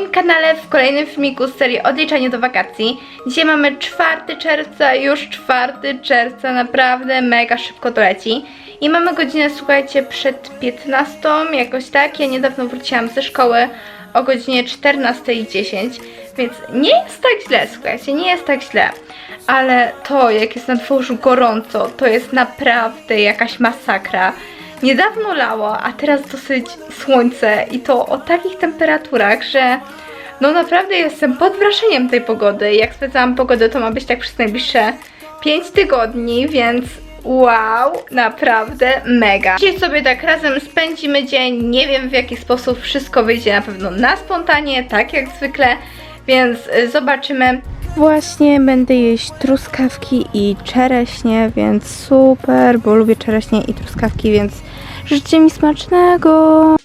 moim kanale w kolejnym filmiku z serii Odliczanie do wakacji. Dzisiaj mamy 4 czerwca, już 4 czerwca, naprawdę mega szybko to leci. I mamy godzinę, słuchajcie, przed 15, jakoś tak. Ja niedawno wróciłam ze szkoły o godzinie 14.10, więc nie jest tak źle, słuchajcie, nie jest tak źle. Ale to, jak jest na dworzu gorąco, to jest naprawdę jakaś masakra. Niedawno lało, a teraz dosyć słońce i to o takich temperaturach, że no naprawdę jestem pod wrażeniem tej pogody. Jak spędzałam pogodę, to ma być tak przez najbliższe 5 tygodni, więc wow, naprawdę mega. Dzisiaj sobie tak razem spędzimy dzień, nie wiem w jaki sposób wszystko wyjdzie na pewno na spontanie, tak jak zwykle, więc y, zobaczymy. Właśnie będę jeść truskawki i czereśnie, więc super, bo lubię czereśnie i truskawki, więc życzcie mi smacznego.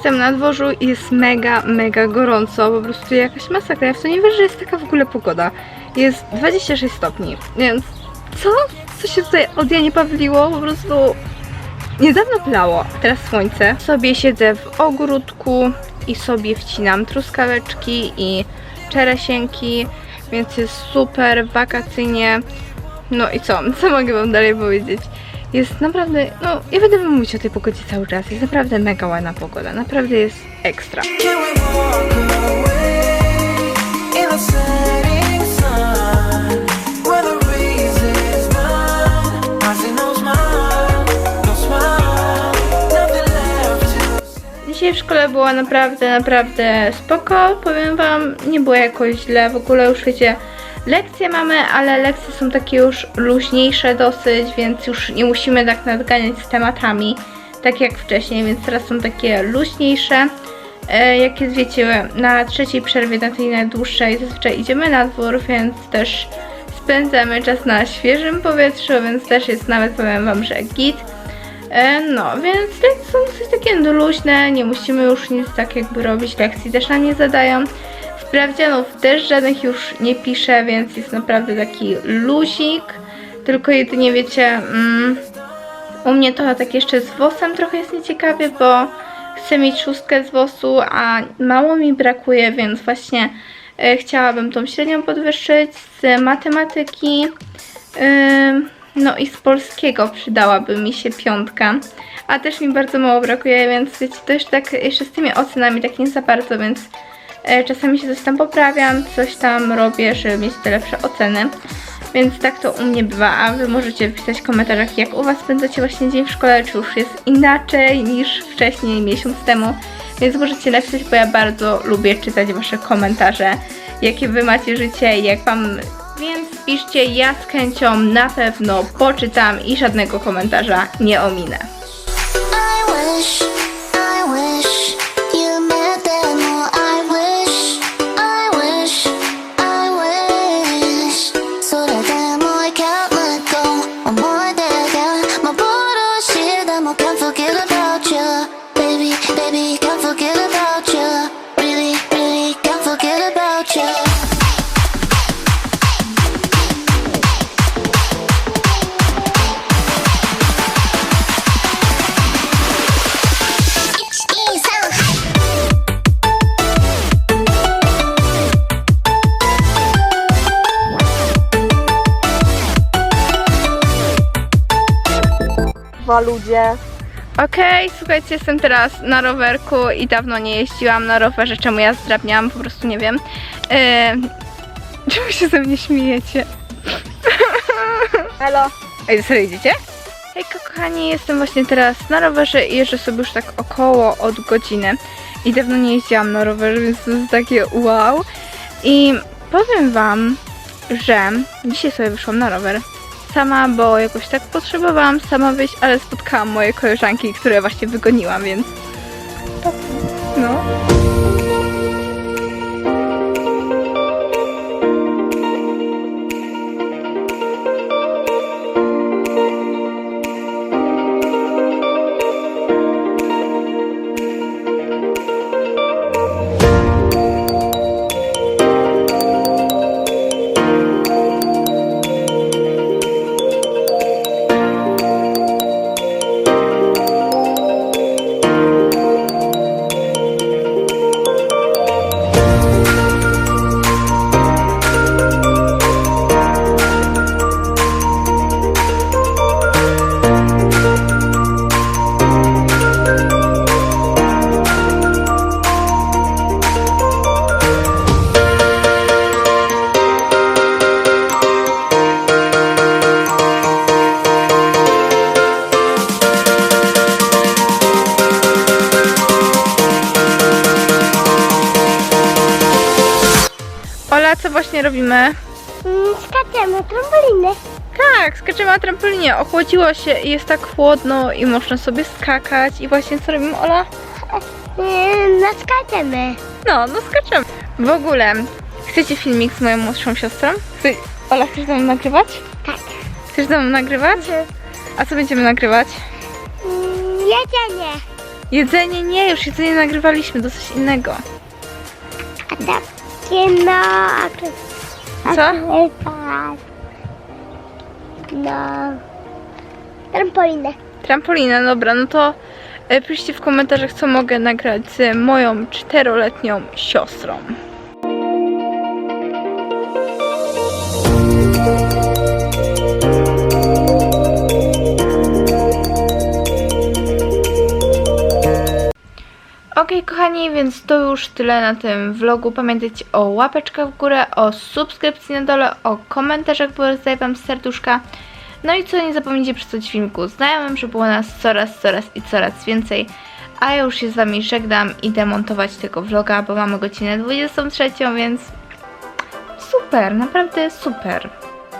Jestem na dworzu i jest mega, mega gorąco, po prostu jakaś masakra. Ja w to nie wierzę, że jest taka w ogóle pogoda. Jest 26 stopni, więc co? Co się tutaj od Janie Pawliło? Po prostu niedawno plało, a teraz słońce. Sobie siedzę w ogródku i sobie wcinam truskaweczki i czeresienki, więc jest super, wakacyjnie. No i co? Co mogę wam dalej powiedzieć? Jest naprawdę, no ja będę mówić o tej pogodzie cały czas. Jest naprawdę mega ładna pogoda, naprawdę jest ekstra. No no Dzisiaj w szkole było naprawdę, naprawdę spoko. Powiem wam, nie było jakoś źle. W ogóle już wiecie, lekcje mamy, ale lekcje są takie już luźniejsze dosyć, więc już nie musimy tak nadganiać z tematami, tak jak wcześniej, więc teraz są takie luźniejsze. E, jak jest, wiecie, na trzeciej przerwie, na tej najdłuższej, zazwyczaj idziemy na dwór, więc też spędzamy czas na świeżym powietrzu, więc też jest nawet, powiem wam, że git. E, No, więc lekcje są dosyć takie luźne, nie musimy już nic tak jakby robić, lekcji też nam nie zadają. Sprawdzianów też żadnych już nie piszę, więc jest naprawdę taki luzik, tylko jedynie wiecie, mm, u mnie to tak jeszcze z włosem trochę jest nieciekawie, bo chcę mieć szóstkę z włosu, a mało mi brakuje, więc właśnie e, chciałabym tą średnią podwyższyć z matematyki. Ym, no i z polskiego przydałaby mi się piątka, a też mi bardzo mało brakuje, więc wiecie, to już tak jeszcze z tymi ocenami tak nie za bardzo, więc e, czasami się coś tam poprawiam, coś tam robię, żeby mieć te lepsze oceny. Więc tak to u mnie bywa, a wy możecie pisać w komentarzach, jak u was spędzacie właśnie dzień w szkole, czy już jest inaczej niż wcześniej, miesiąc temu. Więc możecie napisać, bo ja bardzo lubię czytać wasze komentarze, jakie wy macie życie, jak wam więc piszcie, ja z chęcią na pewno poczytam i żadnego komentarza nie ominę. Baby. Can't forget about you. Really, really can't forget about you. Okej, słuchajcie, jestem teraz na rowerku i dawno nie jeździłam na rowerze, czemu ja zdrabniałam, po prostu nie wiem. Yy, czemu się ze mnie śmiejecie? Halo? Ej, serio idziecie? Hejka kochani, jestem właśnie teraz na rowerze i jeżdżę sobie już tak około od godziny. I dawno nie jeździłam na rowerze, więc to jest takie wow. I powiem wam, że dzisiaj sobie wyszłam na rower. Sama, bo jakoś tak potrzebowałam sama wyjść, ale spotkałam moje koleżanki, które właśnie wygoniłam, więc No. Właśnie robimy? Mm, Skaczemy trampoliny. Tak, skaczemy na trampolinie. Ochłodziło się i jest tak chłodno i można sobie skakać. I właśnie co robimy, Ola? Mm, No skaczemy. No, no skaczemy. W ogóle, chcecie filmik z moją młodszą siostrą? Chce... Ola, chcesz ze mną nagrywać? Tak. Chcesz ze mną nagrywać? A co będziemy nagrywać? Mm, Jedzenie. Jedzenie? Nie, już jedzenie nagrywaliśmy, to coś innego. A takie no... Co? No... Trampolinę. Trampolina, dobra, no to e, piszcie w komentarzach, co mogę nagrać z moją czteroletnią siostrą. Kochani, więc to już tyle na tym vlogu. Pamiętajcie o łapeczkach w górę, o subskrypcji na dole, o komentarzach, bo rozdaję Wam serduszka. No i co nie zapomnijcie przysłać filmiku znajomym, żeby było nas coraz, coraz i coraz więcej. A ja już się z Wami żegnam, idę montować tego vloga, bo mamy godzinę 23, więc super, naprawdę super.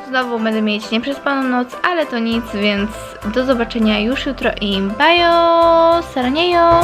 Znowu będę mieć nieprzespaną noc, ale to nic, więc do zobaczenia już jutro i bajo, saraniejo!